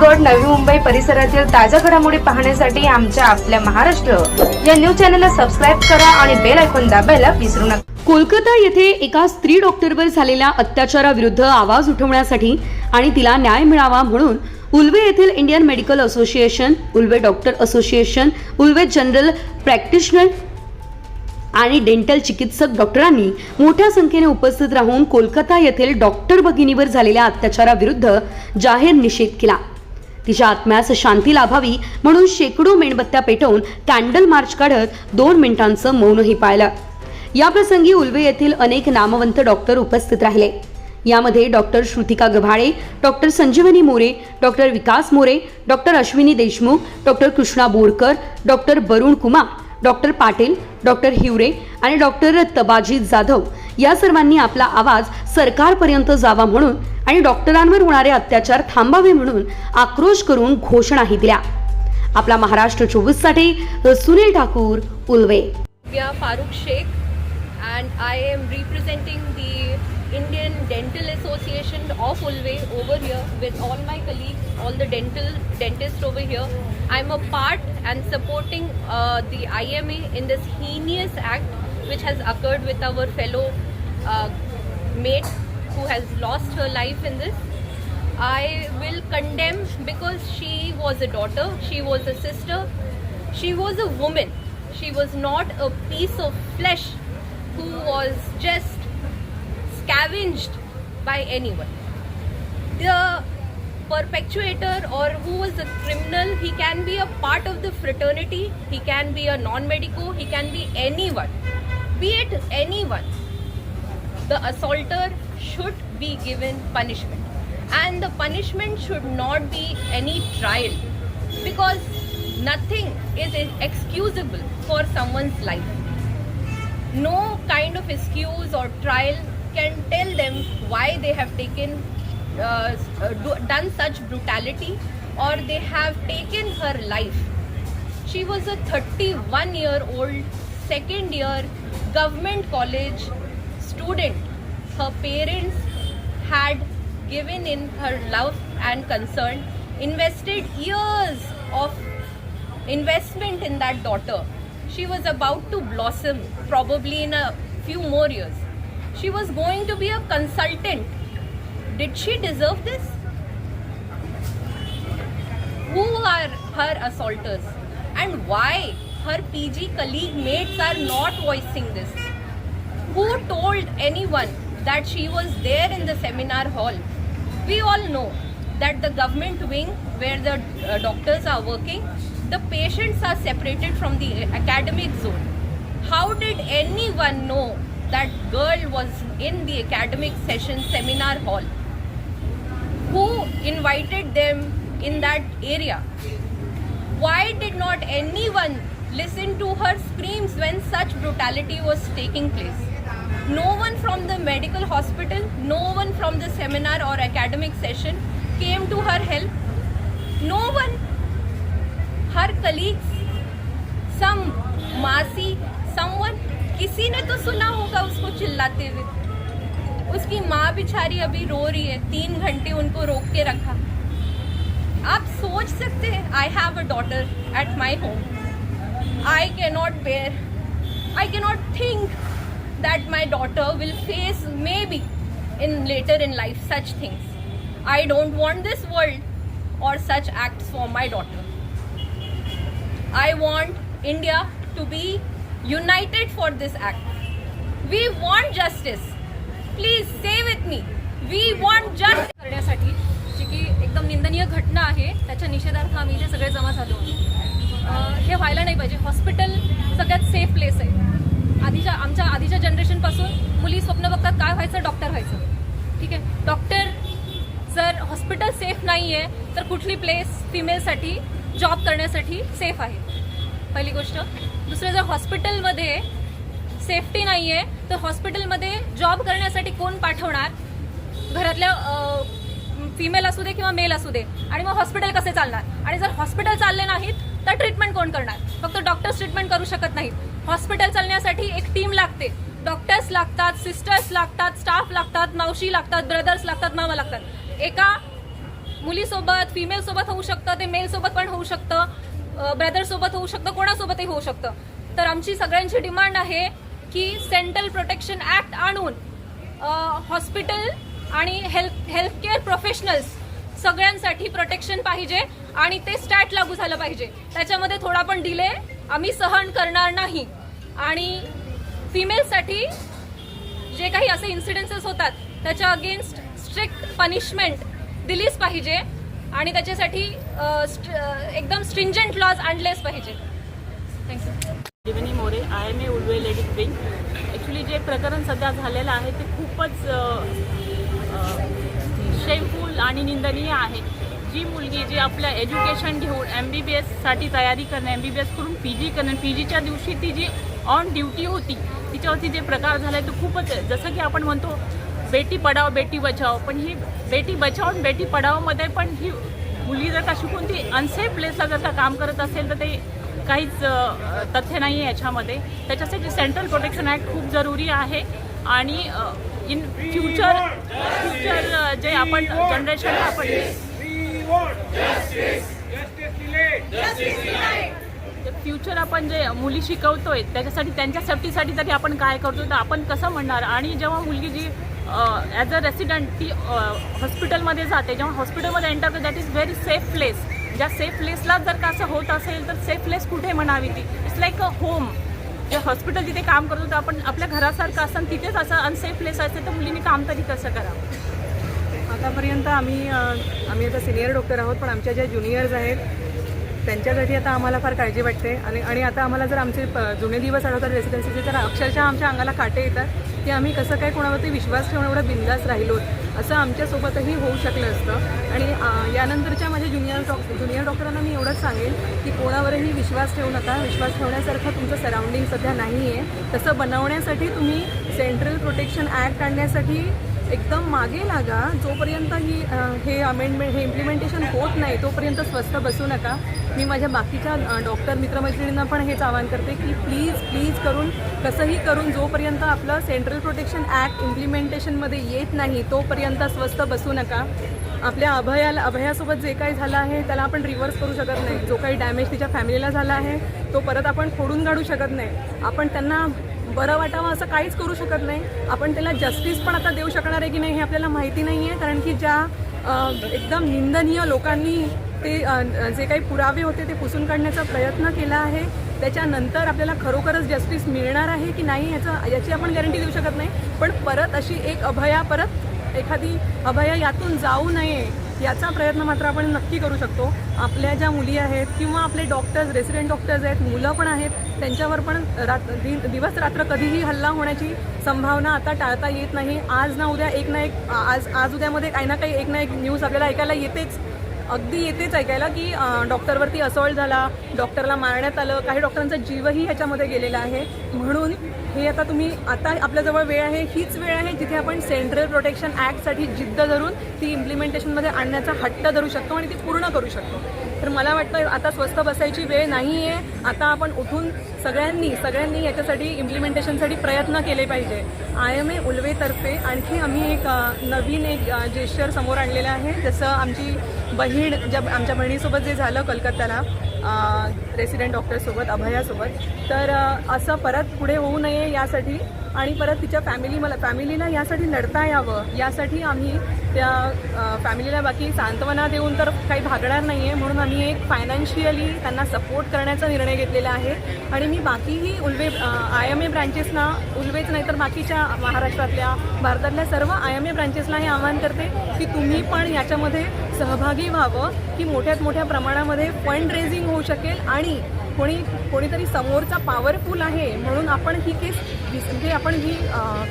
रायगड नवी मुंबई परिसरातील ताज्या घडामोडी पाहण्यासाठी आमच्या आपल्या महाराष्ट्र. या न्यूज चॅनलला सबस्क्राईब करा आणि बेल ऐकून दाबायला विसरू नका. कोलकाता येथे एका स्त्री डॉक्टरवर झालेल्या अत्याचाराविरुद्ध आवाज उठवण्यासाठी आणि तिला न्याय मिळावा म्हणून उल्वे येथील Indian medical association Ulwe doctor association Ulwe general practitioner आणि डेंटल चिकित्सक डॉक्टरांनी मोठ्या संख्येने उपस्थित राहून कोलकाता येथील डॉक्टर भगिनीवर झालेल्या अत्याचाराविरुद्ध जाहीर निषेध केला. तिच्या आत्म्यास शांती लाभावी म्हणून शेकडो मेणबत्त्या पेटवून कॅन्डल मार्च काढत दोन मिनिटांचं मौनही पाळलं. याप्रसंगी उल्वे येथील अनेक नामवंत डॉक्टर उपस्थित राहिले. यामध्ये doctor Shrutika Gavhale doctor Sanjivani More doctor Vikas More doctor Ashwini Deshmukh doctor Krishna Borkar doctor Barun Kumar doctor Patil doctor Hiware आणि डॉक्टर तबाजी जाधव या सर्वांनी आपला आवाज सरकारपर्यंत जावा म्हणून आणि डॉक्टरांवर होणारे अत्याचार थांबावे म्हणून आक्रोश करून घोषणाही दिल्या. आपला महाराष्ट्र चोवीससाठी Sunil Thakur Ulwe. Farooq Shaikh and I am representing the Indian dental association of Ulwe over here with all my colleague all the dental dentist over here I am a part and supporting the I M A in this heinous act which has occurred with our fellow mate who has lost her life in this. I will condemn because she was a daughter, she was a sister, she was a woman. She was not a piece of flesh who was just scavenged by anyone. The perpetuator or who was the criminal, he can be a part of the fraternity, he can be a non medico, he can be anyone. Be it anyone the assaulter should be given punishment. And the punishment should not be any trial because nothing is excusable for someone's life. No kind of excuse or trial can tell them why they have taken uh, uh, done such brutality or they have taken her life. She was a 31 year old second year government college student. Her parents had given in her love and concern, invested years of investment in that daughter. She was about to blossom probably in a few more years. She was going to be a consultant. Did she deserve this? who are her assaulters and why her PG colleague mates are not voicing this? Who told anyone that she was there in the seminar hall? We all know that the government wing where the uh, doctors are working, the patients are separated from the academic zone. How did anyone know that girl was in the academic session seminar hall? who invited them in that area? Why did not anyone listen to her screams when such brutality was taking place? No one from the medical hospital, no one from the seminar or academic session came to her help. No one, her colleagues, some मासी someone, किसी ने तो सुना होगा उसको चिल्लाते हुए उसकी माँ बिचारी अभी रो रही है तीन घंटे उनको रोक के रखा आप सोच सकते हैं I have a daughter at my home I cannot bear I cannot think that my daughter will face maybe in later in life such things. I don't want this world or such acts for my daughter. I want India to be united for this act. We want justice. Please say with me. We want justice. करण्यासाठी जी की एकदम निंदनीय घटना आहे त्याच्या निषेधार्थ आम्ही इथे सगळे जमा झालो हे व्हायला नाही पाहिजे हॉस्पिटल सगळ्यात सेफ प्लेस आहे आधीच्या आमच्या आधीच्या जनरेशनपासून मुली स्वप्न बघतात काय व्हायचं डॉक्टर व्हायचं. ठीक आहे? डॉक्टर जर हॉस्पिटल सेफ नाही आहे तर कुठली प्लेस फिमेलसाठी जॉब करण्यासाठी सेफ आहे? पहिली गोष्ट. दुसरं जर हॉस्पिटलमध्ये सेफ्टी नाही आहे तर हॉस्पिटलमध्ये जॉब करण्यासाठी कोण पाठवणार? घरातल्या फिमेल असू दे किंवा मेल असू दे. आणि मग हॉस्पिटल कसे चालणार? आणि जर हॉस्पिटल चालले नाहीत तर ट्रीटमेंट कोण करणार? फक्त डॉक्टर्स ट्रीटमेंट करू शकत नाहीत. हॉस्पिटल चालण्यासाठी एक टीम लागते. डॉक्टर्स लागतात सिस्टर्स लागतात स्टाफ लागतात मावशी लागतात ब्रदर्स लागतात मामा लागतात. एका मुलीसोबत फिमेलसोबत होऊ शकतं ते मेलसोबत पण होऊ शकतं ब्रदरसोबत होऊ शकतं कोणासोबतही होऊ शकतं. तर आमची सगळ्यांची डिमांड आहे की सेंट्रल प्रोटेक्शन ऍक्ट आणून हॉस्पिटल आणि हेल्थ हेल्थकेअर प्रोफेशनल्स सगळ्यांसाठी प्रोटेक्शन पाहिजे आणि ते स्टॅट लागू झालं पाहिजे. त्याच्यामध्ये थोडा पण डिले आम्ही सहन करणार नाही. आणि फिमेलसाठी जे काही असे इन्सिडेन्सेस होतात त्याच्या अगेन्स्ट स्ट्रिक्ट पनिशमेंट दिलीच पाहिजे आणि त्याच्यासाठी स्ट- एकदम स्ट्रिंजंट लॉज आणलेच पाहिजे. Thank you Divini More I M A Ulwe ladies wing actually जे प्रकरण सध्या झालेलं आहे ते खूपच शेमफुल आणि निंदनीय आहे. जी मुलगी जी आपलं एज्युकेशन घेऊन एम बी बी एससाठी तयारी करणं एम बी बी एस करून पी जी करणं पी जीच्या दिवशी ती जी ऑन ड्युटी होती तिच्यावरती जे प्रकार झाला आहे तो खूपच जसं की आपण म्हणतो बेटी पडाव बेटी बचाव पण ही बेटी बचाव आणि बेटी पडावमध्ये पण ही मुलगी जर का शिकून ती अनसेफ प्लेसला जर का काम करत असेल तर ते काहीच तथ्य नाही आहे याच्यामध्ये. त्याच्यासाठी सेंट्रल प्रोटेक्शन ॲक्ट खूप जरुरी आहे. आणि इन फ्युचर फ्युचर जे आपण जनरेशन आपण फ्युचर आपण जे मुली शिकवतोय त्याच्यासाठी त्यांच्या सेफ्टीसाठी तरी आपण काय करतो तर आपण कसं म्हणणार? आणि जेव्हा मुलगी जी ॲज अ रेसिडेंट ती हॉस्पिटलमध्ये जाते जेव्हा हॉस्पिटलमध्ये एंटर करते that is very safe place ज्या सेफ प्लेसला जर का असं होत असेल तर सेफ प्लेस कुठे म्हणावी ती? इट्स लाईक अ होम जे हॉस्पिटल जिथे काम करतो तर आपण आपल्या घरासारखं असतं आणि तिथेच असं अनसेफ प्लेस असते तर मुलींनी काम तरी कसं करावं? आतापर्यंत आम्ही आम्ही आता सिनियर डॉक्टर आहोत पण आमच्या ज्या ज्युनियर्स आहेत त्यांच्यासाठी आता आम्हाला फार काळजी वाटते. आणि आणि आता आम्हाला जर आमचे प- जुने दिवस आठवतात रेसिडेन्सीचे तर अक्षरशः आमच्या अंगाला काटे येतात की आम्ही कसं काय कोणावरती विश्वास ठेवून एवढं बिंदास राहिलो असं आमच्यासोबतही होऊ शकलं असतं. आणि यानंतरच्या माझ्या ज्युनियर डॉक्टर ज्युनियर डॉक्टरांना मी एवढंच सांगेन की कोणावरही विश्वास ठेवू नका. विश्वास ठेवण्यासारखं तुमचं सराउंडिंग सध्या नाही आहे तसं बनवण्यासाठी तुम्ही सेंट्रल प्रोटेक्शन ॲक्ट आणण्यासाठी एकदम मागे लागा. जोपर्यंत ही हे अमेंडमेंट हे इम्प्लिमेंटेशन होत नाही तोपर्यंत स्वस्थ बसू नका. मी माझ्या बाकीच्या डॉक्टर मित्रमैत्रिणींना पण हेच आवाहन करते की प्लीज प्लीज करून कसंही करून जोपर्यंत आपलं सेंट्रल प्रोटेक्शन ॲक्ट इम्प्लिमेंटेशनमध्ये येत नाही तोपर्यंत स्वस्थ बसू नका. आपल्या अभयाला अभयासोबत जे काही झालं आहे त्याला आपण रिव्हर्स करू शकत नाही. जो काही डॅमेज तिच्या फॅमिलीला झाला आहे तो परत आपण फोडून काढू शकत नाही. आपण त्यांना बरं वाटावं असं काहीच करू शकत नाही. आपण त्याला जस्टिस पण आता देऊ शकणार आहे की नाही हे आपल्याला माहिती नाही आहे कारण की ज्या एकदम निंदनीय लोकांनी ते जे काही पुरावे होते ते पुसून काढण्याचा प्रयत्न केला आहे. त्याच्यानंतर आपल्याला खरोखरच जस्टिस मिळणार आहे की नाही याचं याची आपण गॅरंटी देऊ शकत नाही. पण परत अशी एक अभया परत एखादी अभया यातून जाऊ नये याचा प्रयत्न मात्र आपण नक्की करू शकतो. आपल्या ज्या मुली आहेत किंवा आपले डॉक्टर्स रेसिडेंट डॉक्टर्स आहेत मुलं पण आहेत त्यांच्यावर पण रात दिवस रात्र कधीही हल्ला होण्याची संभावना आता टाळता येत नाही. आज ना उद्या एक ना एक आज आज उद्यामध्ये काही ना काही एक ना एक न्यूज आपल्याला ऐकायला येतेच. अगदी येतेच ऐकायला की डॉक्टरवरती असॉल्ट झाला डॉक्टरला मारण्यात आलं काही डॉक्टरांचा जीवही ह्याच्यामध्ये गेलेला आहे. म्हणून हे आता तुम्ही आता आपल्याजवळ वेळ आहे हीच वेळ आहे जिथे आपण सेंट्रल प्रोटेक्शन ॲक्टसाठी जिद्द धरून ती इम्प्लिमेंटेशनमध्ये आणण्याचा हट्ट धरू शकतो आणि ती पूर्ण करू शकतो. तर मला वाटतं आता स्वस्त बसायची वेळ नाही आहे आता आपण उठून सगळ्यांनी सगळ्यांनी याच्यासाठी इम्प्लिमेंटेशनसाठी प्रयत्न केले पाहिजे. आय एम ए उल्वेतर्फे आणखी आम्ही एक नवीन एक जेस्चर समोर आणलेलं आहे. जसं आमची बहीण ज्या आमच्या बहिणीसोबत जे झालं कलकत्ताला रेसिडेंट डॉक्टरसोबत अभयासोबत तर असं परत पुढे होऊ नये यासाठी आणि परत तिच्या फॅमिली मला फॅमिलीला यासाठी लढता यावं यासाठी आम्ही त्या फॅमिलीला बाकी सांत्वना देऊन तर काही भागणार नाही आहे म्हणून आम्ही एक फायनान्शियली त्यांना सपोर्ट करण्याचा निर्णय घेतलेला आहे. आणि मी बाकीही उल्वे आय एम ए ब्रांचेसना उल्वेच नाही तर बाकीच्या महाराष्ट्रातल्या भारतातल्या सर्व आय एम ए ब्रँचेसला हे आवाहन करते की तुम्ही पण याच्यामध्ये सहभागी व्हावं की मोठ्यात मोठ्या प्रमाणामध्ये फंड रेझिंग होऊ शकेल आणि कोणी कोणीतरी समोरचा पॉवरफुल आहे म्हणून आपण ही केस म्हणजे आपण ही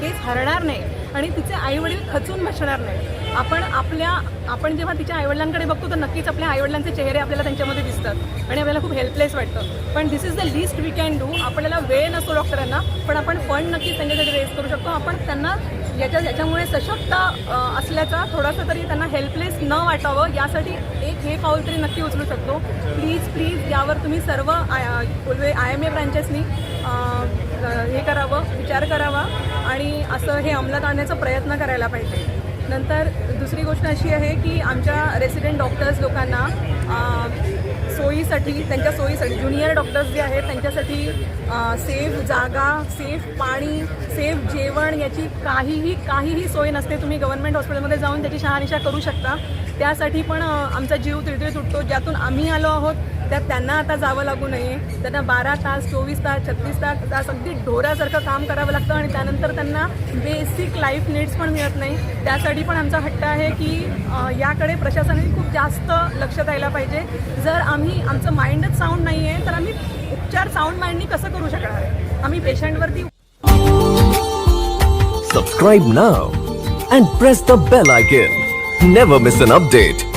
केस हरणार नाही आणि तिचे आईवडील खचून बसणार नाही. आपण आपल्या आपण जेव्हा तिच्या आईवडिलांकडे बघतो तर नक्कीच आपल्या आईवडिलांचे चेहरे आपल्याला त्यांच्यामध्ये दिसतात आणि आपल्याला खूप हेल्पलेस वाटतं. पण this is the least we can do आपल्याला वेळ नसतो डॉक्टरांना पण आपण फंड नक्कीच त्यांच्यासाठी रेज करू शकतो. आपण त्यांना याच्या याच्यामुळे सशक्त असल्याचा थोडासा तरी त्यांना हेल्पलेस न वाटावं यासाठी एक हे पाऊल तरी नक्की उचलू शकतो. प्लीज प्लीज यावर तुम्ही सर्व आय आय एम ए ब्रांचेसनी हे करावं विचार करावा आणि असं हे अंमलात आणण्याचा प्रयत्न करायला पाहिजे. नंतर दुसरी गोष्ट अशी आहे की आमच्या रेसिडेंट डॉक्टर्स लोकांना सोयीसाठी त्यांच्या सोयीसाठी ज्युनियर डॉक्टर्स जे आहेत त्यांच्यासाठी सेफ जागा सेफ पाणी सेफ जेवण याची काहीही काहीही सोय नसते. तुम्ही गव्हर्नमेंट हॉस्पिटलमध्ये जाऊन त्याची शहानिशा करू शकता. त्यासाठी पण आमचा जीव तिळतिळ तुटतो. ज्यातून आम्ही आलो आहोत त्यात त्यांना आता जावं लागू नये. त्यांना बारा तास चोवीस तास छत्तीस तास तास अगदी ढोरासारखं काम करावं लागतं आणि त्यानंतर त्यांना बेसिक लाईफ नीड्स पण मिळत नाही. त्यासाठी पण आमचा हट्ट आहे की याकडे प्रशासनाने खूप जास्त लक्ष द्यायला पाहिजे. जर आम्ही आमचं माइंडच साऊंड नाही आहे तर आम्ही उपचार साऊंड माईनी कसं करू शकत आम्ही पेशंटवरती सब्सक्राइब ना and press the bell icon never miss update